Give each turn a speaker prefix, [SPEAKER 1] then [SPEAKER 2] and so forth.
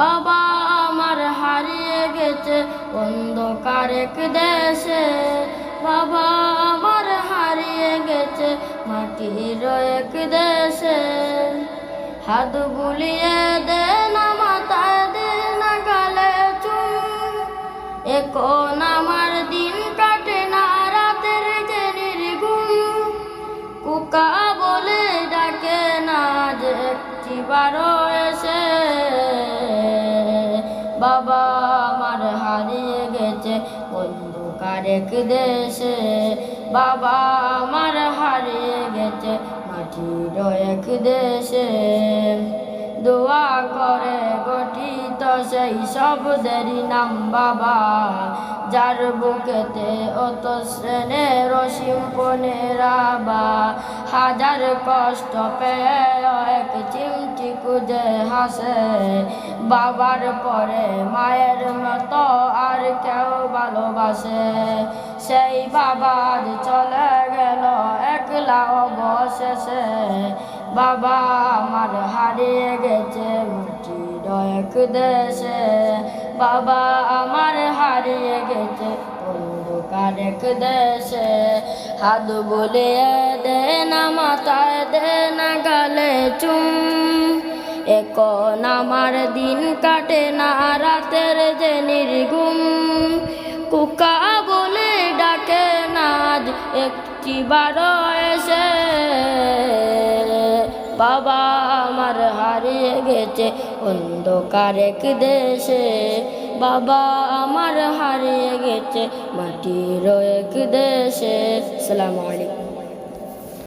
[SPEAKER 1] বাবা আমার হারিয়ে গেছে অন্ধকার এক দেশে। বাবা আমার হারিয়ে গেছে মাটির এক দেশে। হাত বুলিয়ে দে না মাথায় দে গালে চুম। এখন আমার দিন কাটে না রাতের যে নির্গুম কুকা বলে ডাকে না যে একটি বারো এসে। বাবা আমার হারিয়ে গেছে। অন্ধকার এক দেশে, বাবা আমার হারিয়ে গেছে। মাটির এক দেশে, দোয়া করে গঠিত সেই সব শব্দেরই নাম বাবা। যার বুকেতে অত শ্রেণের সিম্পনেরাবা হাজার কষ্ট পেয়ে এক চিমটি কুজে হাসে। বাবার পরে মায়ের মতো আর কেউ ভালোবাসে। সেই বাবার চলে গেল একলা অবশেষে। বাবা আমার হারিয়ে গেছে মাটির এক দেশে। বাবা আমার হারিয়ে গেছে অন্ধকার এক দেশে। হাত বলে দে না, মাথায় দে না, গালে চুম। এখন আমার দিন কাটে না রাতের যে নির্গুম কুকা বলে ডাকে নাজ একটি বারো এসে। বাবা আমার হারিয়ে গেছে অন্ধকার এক দেশে। বাবা আমার হারিয়ে গেছে মাটির এক দেশে। সালাম